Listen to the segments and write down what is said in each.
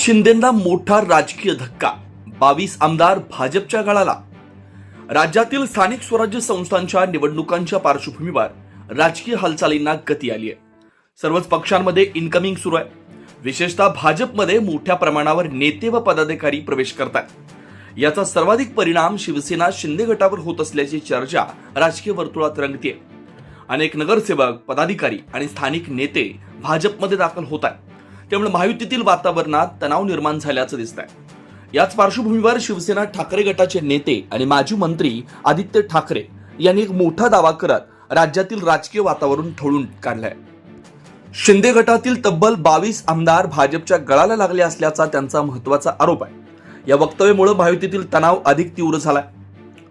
शिंदेंना मोठा राजकीय धक्का बावीस आमदार भाजपच्या गळाला. राज्यातील स्थानिक स्वराज्य संस्थांच्या निवडणुकांच्या पार्श्वभूमीवर राजकीय हालचालींना गती आली आहे. सर्वच पक्षांमध्ये इन्कमिंग सुरू आहे. विशेषतः भाजपमध्ये मोठ्या प्रमाणावर नेते व पदाधिकारी प्रवेश करतात याचा सर्वाधिक परिणाम शिवसेना शिंदे गटावर होत असल्याची चर्चा राजकीय वर्तुळात रंगतीये. अनेक नगरसेवक पदाधिकारी आणि स्थानिक नेते भाजपमध्ये दाखल होत आहेत. त्यामुळे महायुतीतील वातावरणात तणाव निर्माण झाल्याचं दिसत आहे याच पार्श्वभूमीवर शिवसेना ठाकरे गटाचे नेते आणि माजी मंत्री आदित्य ठाकरे यांनी एक मोठा दावा करत राज्यातील राजकीय वातावरण ठळून काढलंय. शिंदे गटातील तब्बल बावीस आमदार भाजपच्या गळाला लागले असल्याचा त्यांचा महत्त्वाचा आरोप आहे. या वक्तव्यामुळे महायुतीतील तणाव अधिक तीव्र झालाय.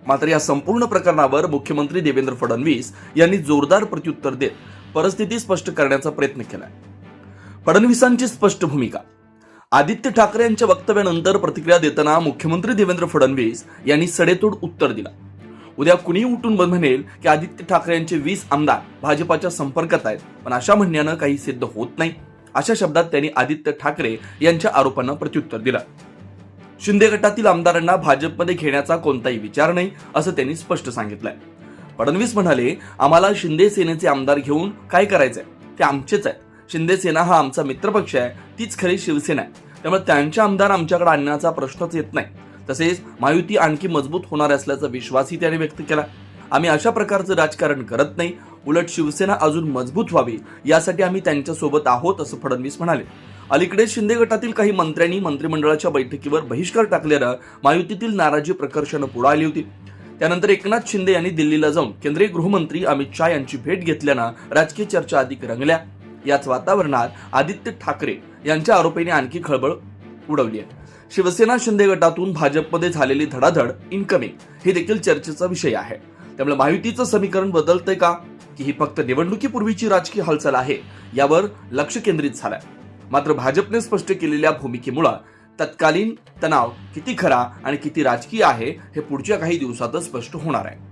मात्र या संपूर्ण प्रकरणावर मुख्यमंत्री देवेंद्र फडणवीस यांनी जोरदार प्रत्युत्तर देत परिस्थिती स्पष्ट करण्याचा प्रयत्न केलाय. फडणवीसांची स्पष्ट भूमिका. आदित्य ठाकरे यांच्या वक्तव्यानंतर प्रतिक्रिया देताना मुख्यमंत्री देवेंद्र फडणवीस यांनी सडेतोड उत्तर दिला. उद्या कुणीही उठून म्हणेल की आदित्य ठाकरे यांचे वीस आमदार भाजपाच्या संपर्कात आहेत पण अशा म्हणण्यानं काही सिद्ध होत नाही. अशा शब्दात त्यांनी आदित्य ठाकरे यांच्या आरोपांना प्रत्युत्तर दिलं. शिंदे गटातील आमदारांना भाजपमध्ये घेण्याचा कोणताही विचार नाही असं त्यांनी स्पष्ट सांगितलंय. फडणवीस म्हणाले आम्हाला शिंदे सेनेचे आमदार घेऊन काय करायचंय? ते आमचेच आहेत. शिंदे सेना हा आमचा मित्रपक्ष आहे तीच खरी शिवसेना आहे. त्यामुळे त्यांचे आमदार आमच्याकडे आणण्याचा प्रश्नच येत नाही. तसेच महायुती आणखी मजबूत होणार असल्याचा विश्वासही त्याने व्यक्त केला. आम्ही अशा प्रकारचं राजकारण करत नाही उलट शिवसेना अजून मजबूत व्हावी यासाठी आम्ही त्यांच्यासोबत आहोत असं फडणवीस म्हणाले. अलीकडे शिंदे गटातील काही मंत्र्यांनी मंत्रिमंडळाच्या बैठकीवर बहिष्कार टाकल्यानं महायुतीतील नाराजी प्रकर्षानं पुढे आली होती. त्यानंतर एकनाथ शिंदे यांनी दिल्लीला जाऊन केंद्रीय गृहमंत्री अमित शहा यांची भेट घेतल्यानं राजकीय चर्चा अधिक रंगल्या. याच वातावरणात आदित्य ठाकरे यांच्या आरोपीने आणखी खळबळ उडवली आहे. शिवसेना शिंदे गटातून भाजपमध्ये झालेली धडाधड इनकमिंग हे देखील चर्चेचा विषय आहे. त्यामुळे महायुतीचं समीकरण बदलतंय का? की ही फक्त निवडणुकीपूर्वीची राजकीय हालचाल आहे यावर लक्ष केंद्रित झालंय. मात्र भाजपने स्पष्ट केलेल्या भूमिकेमुळे तत्कालीन तणाव किती खरा आणि किती राजकीय आहे हे पुढच्या काही दिवसातच स्पष्ट होणार आहे.